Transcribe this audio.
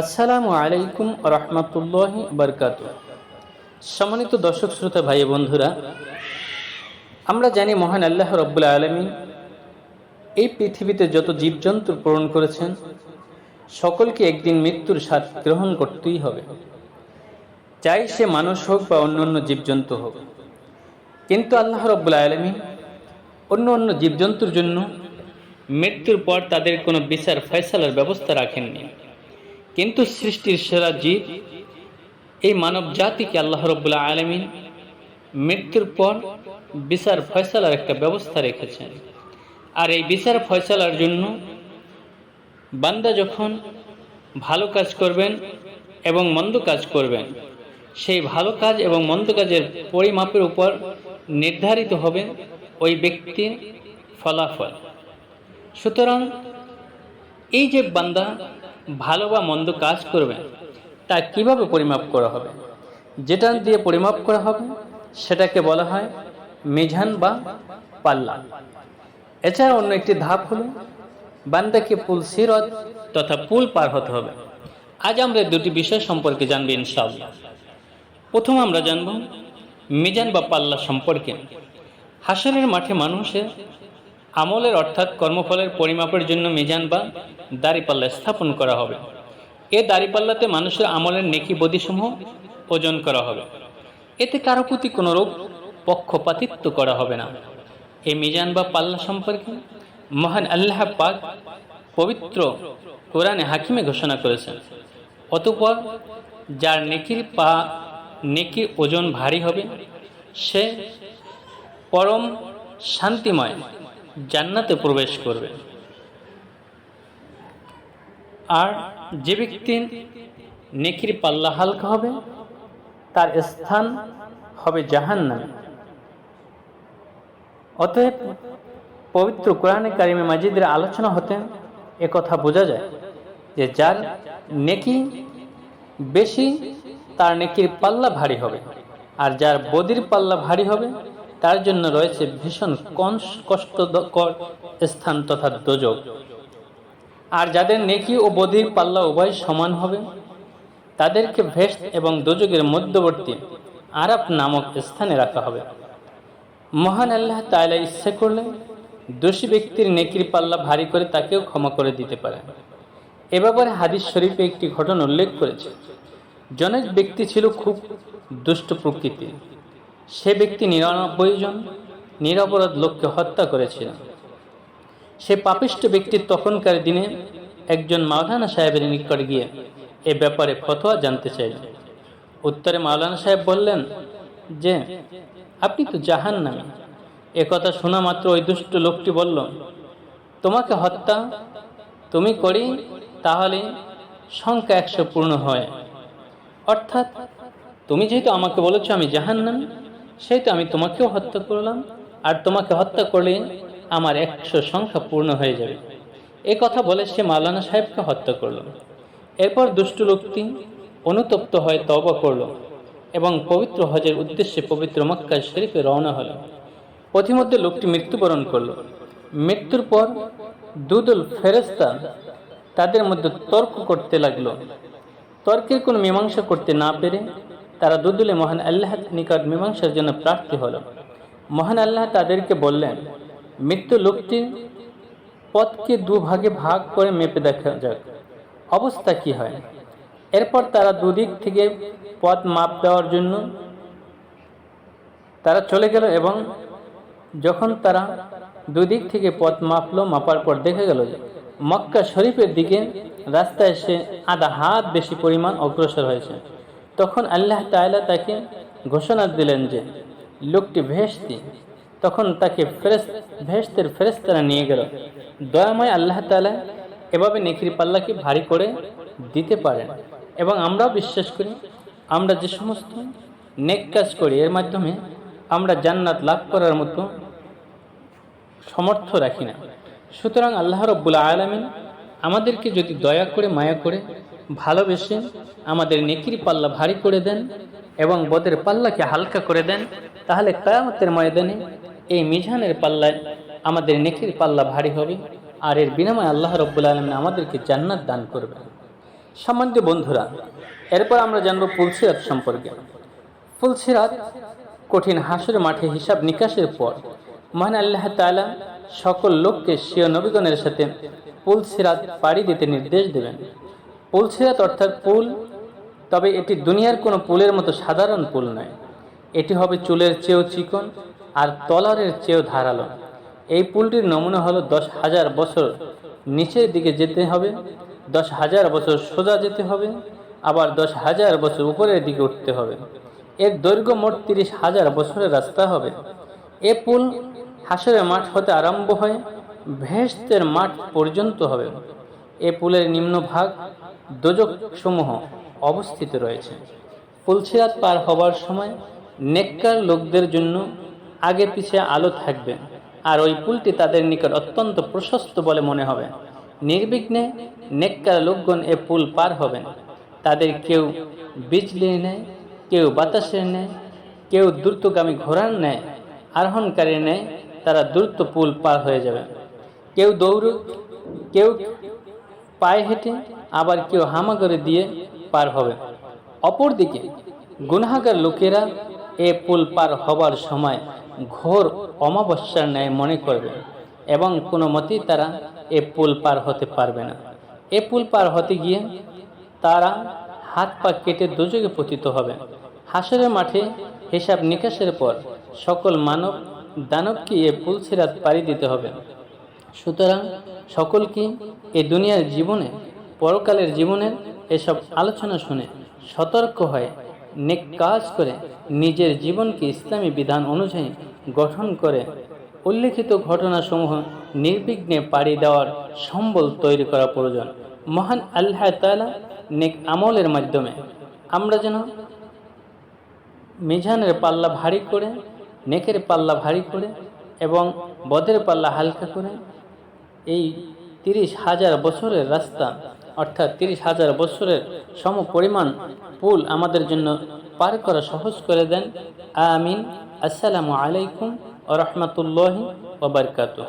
আসসালামু আলাইকুম রহমতুল্লাহ বরকাত সম্মানিত দর্শক, শ্রোতা, ভাই বন্ধুরা, আমরা জানি মহান আল্লাহ রব্বুল আলমী এই পৃথিবীতে যত জীবজন্তু পূরণ করেছেন, সকলকে একদিন মৃত্যুর স্বাদ গ্রহণ করতেই হবে। চাই সে মানুষ হোক বা অন্য অন্য জীবজন্তু হোক। কিন্তু আল্লাহ রব্বুল আলমী অন্য অন্য জীবজন্তুর জন্য মৃত্যুর পর তাদের কোনো বিচার, ফয়সালার ব্যবস্থা রাখেননি। কিন্তু সৃষ্টির সেরা জীব এই মানব জাতিকে আল্লাহ রব্বুল্লা আলমিন মৃত্যুর পর বিচার ফয়সালার একটা ব্যবস্থা রেখেছেন। আর এই বিচার ফয়সালার জন্য বান্দা যখন ভালো কাজ করবেন এবং মন্দ কাজ করবেন, সেই ভালো কাজ এবং মন্দ কাজের পরিমাপের উপর নির্ধারিত হবে ওই ব্যক্তির ফলাফল। সুতরাং এই যে বান্দা ভালো বা মন্দ কাজ করবে, তা কীভাবে পরিমাপ করা হবে? যেটা দিয়ে পরিমাপ করা হবে, সেটাকে বলা হয় মেঝান বা পাল্লা। এছাড়া অন্য একটি ধাপ হলো, বান্দাকে পুল সিরত তথা পুল পার হতে হবে। আজ আমরা দুটি বিষয় সম্পর্কে জানব ইনশাআল্লাহ। প্রথম আমরা জানব মিজান বা পাল্লা সম্পর্কে। হাসরের মাঠে মানুষের আমলের অর্থাৎ কর্মফলের পরিমাপের জন্য মিজান বা দাড়িপাল্লা স্থাপন করা হবে। এ দাড়িপাল্লাতে মানুষের আমলের নেকি বদিসমূহ ওজন করা হবে। এতে কারও প্রতি কোনো রোগ পক্ষপাতিত্ব করা হবে না। এই মিজান বা পাল্লা সম্পর্কে মহান আল্লাহ পাক পবিত্র কোরআনে হাকিমে ঘোষণা করেছেন। অতপর যার নেকির পা নেকির ওজন ভারী হবে, সে পরম শান্তিময় জান্নাতে প্রবেশ করবে। আর যে ব্যক্তির নেকির পাল্লা হালকা হবে, তার স্থান হবে জাহান নামে অতএব পবিত্র কোরআনে কারিমে মাজিদের আলোচনা হতে কথা বোঝা যায় যে যার নেকি বেশি, তার নেকির পাল্লা ভারী হবে। আর যার বদির পাল্লা ভারী হবে তার জন্য রয়েছে ভীষণ কষ্টকর স্থান তথা দোজক আর যাদের নেকি ও বদির পাল্লা উভয় সমান হবে, তাদেরকে ভেস্ট এবং দোজকের মধ্যবর্তী আরাপ নামক স্থানে রাখা হবে। মহান আল্লাহ তাইলা ইচ্ছে করলে দোষী ব্যক্তির নেকির পাল্লা ভারী করে তাকেও ক্ষমা করে দিতে পারে। এ ব্যাপারে হাদিস শরীফে একটি ঘটনা উল্লেখ করেছে। জনক ব্যক্তি ছিল খুব দুষ্ট প্রকৃতির। সে ব্যক্তি নিরানব্বই জন নিরাপরাধ লোককে হত্যা করেছিল। সে পাপিষ্ট ব্যক্তি তখনকার দিনে একজন মাওলানা সাহেবের নিকট গিয়ে এ ব্যাপারে ফতোয়া জানতে চাইল। উত্তরে মাওলানা সাহেব বললেন, যে, আপনি তো জাহান নামে কথা শোনা মাত্র ওই দুষ্ট লোকটি বলল, তোমাকে হত্যা তুমি করি, তাহলে সংখ্যা একশো পূর্ণ হয়। অর্থাৎ, তুমি যেহেতু আমাকে বলেছ আমি জাহান নামে সেহেতু আমি তোমাকেও হত্যা করলাম, আর তোমাকে হত্যা করলে আমার একশো সংখ্যা পূর্ণ হয়ে যাবে। এ কথা বলে সে মাওলানা সাহেবকে হত্যা করল। এরপর দুষ্টু লোকটি অনুতপ্ত হয়ে তবা করল এবং পবিত্র হজের উদ্দেশ্যে পবিত্র মক্কা শরীফে রওনা হল। পথিমধ্যে লোকটি মৃত্যুবরণ করল। মৃত্যুর পর দুদুল ফেরেস্তা তাদের মধ্যে তর্ক করতে লাগল। তর্কের কোনো মীমাংসা করতে না পেরে তারা দুদুলে মহান আল্লাহ নিকট মীমাংসার জন্য প্রার্থী হল। মহান আল্লাহ তাদেরকে বললেন, মৃত্যু লোকটি পথকে দুভাগে ভাগ করে মেপে দেখা যাক। অবস্থা কি হয়? এরপর তারা দুদিক থেকে পথ মাপ দেওয়ার জন্য তারা চলে গেল এবং যখন তারা দুদিক থেকে পথ মাপলো, মাপার পর দেখা গেল মক্কা শরীফের দিকে রাস্তায় সে আধা হাত বেশি পরিমাণ অগ্রসর হয়েছে। তখন আল্লাহ তাইলা তাকে ঘোষণা দিলেন যে, লোকটি ভেস্তি তখন তাকে ফেরেস ভেস্তের ফেরেস্তারা নিয়ে গেল। দয়াময় আল্লাহ তালা এভাবে নেকির পাল্লাকে ভারী করে দিতে পারেন। এবং আমরাও বিশ্বাস করি, আমরা যে সমস্ত নেক কাজ করি, এর মাধ্যমে আমরা জান্নাত লাভ করার মতো সমর্থ রাখি না। সুতরাং আল্লাহ রব্বুল আলমিন আমাদেরকে যদি দয়া করে, মায়া করে ভালোবেসে আমাদের নেকির পাল্লা ভারী করে দেন এবং বদের পাল্লাকে হালকা করে দেন, তাহলে কায়ামতের ময়দানে এই মিজানের পাল্লায় আমাদের নেকির পাল্লা ভারী হবে আর এর বিনিময়ে আল্লাহ রব্বুল আলমিন আমাদেরকে জান্নাত দান করবেন সম্মানিত বন্ধুরা, এরপর আমরা জানব পুলসিরাত সম্পর্কে। ফুলসিরাত কঠিন হাসুর মাঠে হিসাব নিকাশের পর মহান আল্লাহ তাআলা সকল লোককে স্বীয় নবীগণের সাথে পুলসিরাত পাড়ি দিতে নির্দেশ দেবেন। পুলসিরাত অর্থাৎ পুল তবে এটি দুনিয়ার কোনো পুলের মতো সাধারণ পুল নয়। এটি হবে চুলের চেয়েও চিকন আর তলারের চেয়েও ধারালো। এই পুলটির নমুনা হলো দশ হাজার বছর নিচের দিকে যেতে হবে, দশ হাজার বছর সোজা যেতে হবে, আবার দশ হাজার বছর উপরের দিকে উঠতে হবে। এর দৈর্ঘ্য মোট তিরিশ হাজার বছরের রাস্তা হবে। এ পুল হাসরের মাঠ হতে আরম্ভ হয় ভেস্তের মাঠ পর্যন্ত হবে। এ পুলের নিম্নভাগ দোজক সমূহ অবস্থিত রয়েছে। ফুলসিরাত পার হবার সময় নেককার লোকদের জন্য আগে পিছিয়ে আলো থাকবে, আর ওই পুলটি তাদের নিকট অত্যন্ত প্রশস্ত বলে মনে হবে। নির্বিঘ্নে নেককার লোকগণ এ পুল পার হবেন। তাদের কেউ বিজলির নেয় কেউ বাতাসের নেয়, কেউ দ্রুতগামী ঘোড়ার নেয় আরোহণকারীর নেয়, তারা দ্রুত পুল পার হয়ে যাবে। কেউ দৌড়ুক, কেউ পায়ে হেঁটে আবার কেউ হামাগরে দিয়ে পার হবে। অপরদিকে, গুনাহাগার লোকেরা এ পুল পার হবার সময় ঘোর অমাবস্যার ন্যায় মনে করবে এবং কোনো মতেই তারা এ পুল পার হতে পারবে না। এ পুল পার হতে গিয়ে তারা হাত পা কেটে দুযোগে পতিত হবে। হাসরের মাঠে হিসাব নিকাশের পর সকল মানব দানবকে এ পুল সিরাত পাড়ি দিতে হবে। সুতরাং সকলকে এ দুনিয়ার জীবনে পরকালের জীবনের এসব আলোচনা শুনে সতর্ক হয়ে নেক কাজ করে নিজের জীবনকে ইসলামী বিধান অনুযায়ী গঠন করে উল্লেখিত ঘটনাসমূহ নির্বিঘ্নে পাড়ি দেওয়ার সম্বল তৈরি করা প্রয়োজন। মহান আল্লাহ তাআলা নেক আমলের মাধ্যমে আমরা যেন মিজানের পাল্লা ভারী করে, নেকের পাল্লা ভারী করে এবং বদের পাল্লা হালকা করে এই তিরিশ হাজার বছরের রাস্তা অর্থাৎ তিরিশ হাজার বছরের সম পরিমাণ পুল আমাদের জন্য পার করা সহজ করে দেন। আমিন। আসসালামু আলাইকুম ও রহমতুল্লাহ ওবরকাতুহ